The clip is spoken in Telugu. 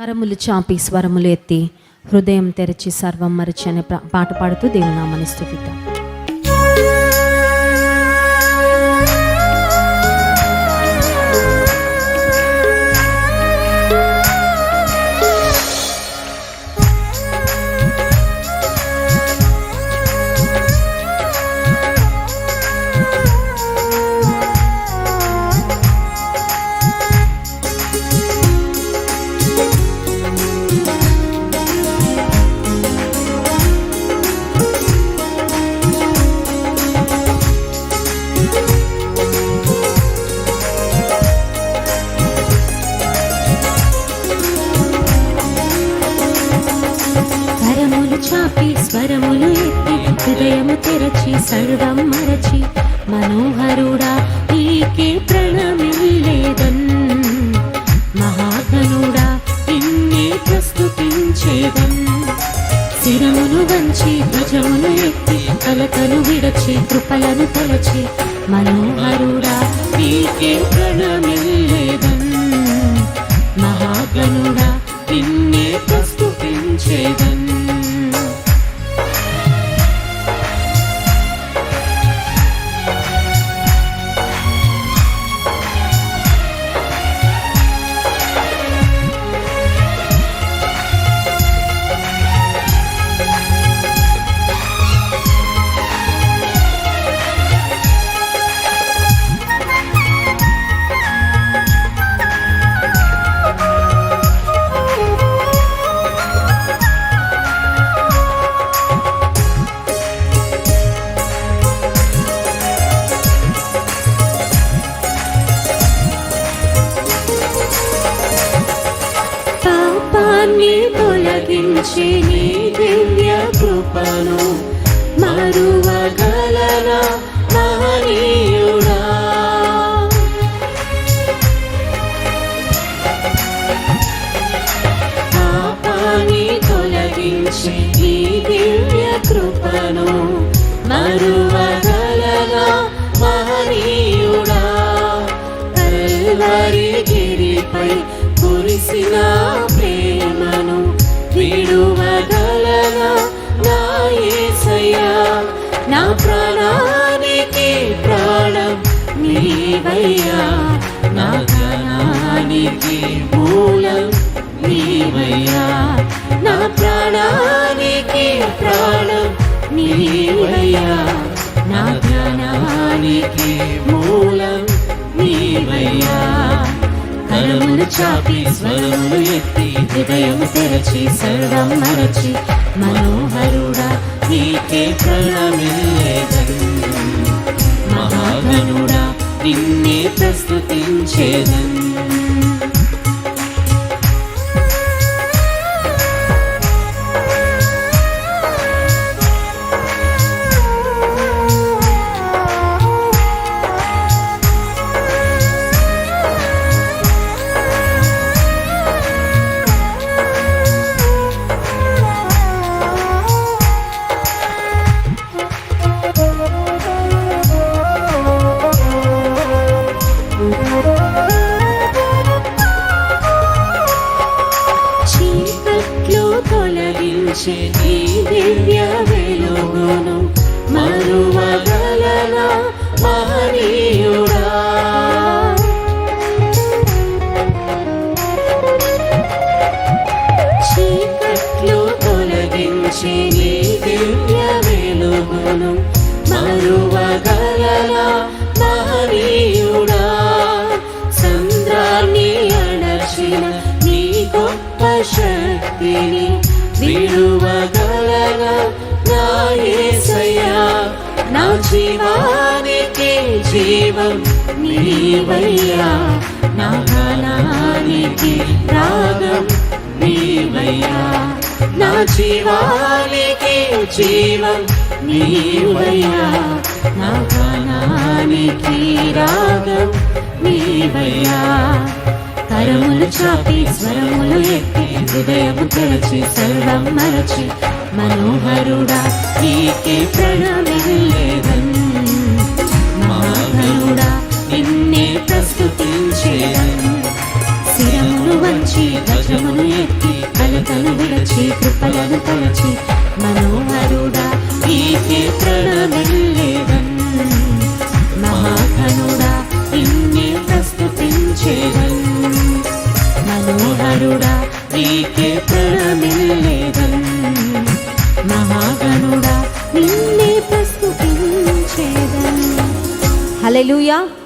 కరములు చాపి స్వరములు ఎత్తి హృదయం తెరచి సర్వం మరచి అనే పాట పాడుతూ దేవునామని స్థుతిద్దాం కరములు స్వరములు ఎత్తి హృదయము తెరచి సర్వం మరచి మనోహరుడా నీకే ప్రణమిలేదన్ మహాగనుడా నిన్నే ప్రస్తుతించేదన్. శిరమును వంచి ధ్వజమును ఎత్తి కలకను విడచి కృపలను తలచి మనోహరుడా నీకే ప్రణమిలేదన్ తొలగించి నీ దివ్య కృపను మరువగలనా మహనీయుడా? పాపాన్ని తొలగించి నీ దివ్య కృపను మరువగలనా మహనీయుడా? కల్వరి గిరిపై కురిసిన ప్రేమను విడువగలనా? నా యేసయ్యా నా ప్రాణానికి ప్రాణం నీవయ్యా. నా జ్ఞానానికి మూలం నీవయ్యా. నా ప్రాణానికి ప్రాణం నీవయ్యా. నా జ్ఞానానికి మూలం నీవయ్యా. కరములు చాపి స్వరములు ఎత్తి హృదయం తెరచి సర్వం మరచి మనోహరుడా నీకే ప్రణమిల్లేదన్ మహాగనుడా నిన్నే ప్రస్తుతించేదన్. తొలగించే నీ దివ్య వెలుగును మరువగలనా మహనీయుడా? చీకట్లు తొలగించే నీ దివ్య వెలుగును మరువగలనా మహనీయుడా? సంద్రాన్ని అణచిన నీ గొప్ప శక్తిని విడువగలనా నా యేసయ్యా నా జీవానికి జీవం నీవయ్యా నా గానానికి రాగం నీవయ్యా నా జీవానికి జీవం నీవయ్యా నా గానానికి రాగం నీవయ్యా స్వరములు చాపి స్వరములు ఎత్తి హృదయము తెరచి సర్వం మరచి మనోహరుడా నీకే ప్రణమిల్లేదన్ మహాగరుడా నిన్నే ప్రస్తుతించేదన్ శిరమును వంచి వజ్రమును ఎత్తి కలతను విడచి కృపలను తలచి మనోహరుడా నీకే ప్రణమిల్లేదన్ మహాకనుడా హలో నిన్నే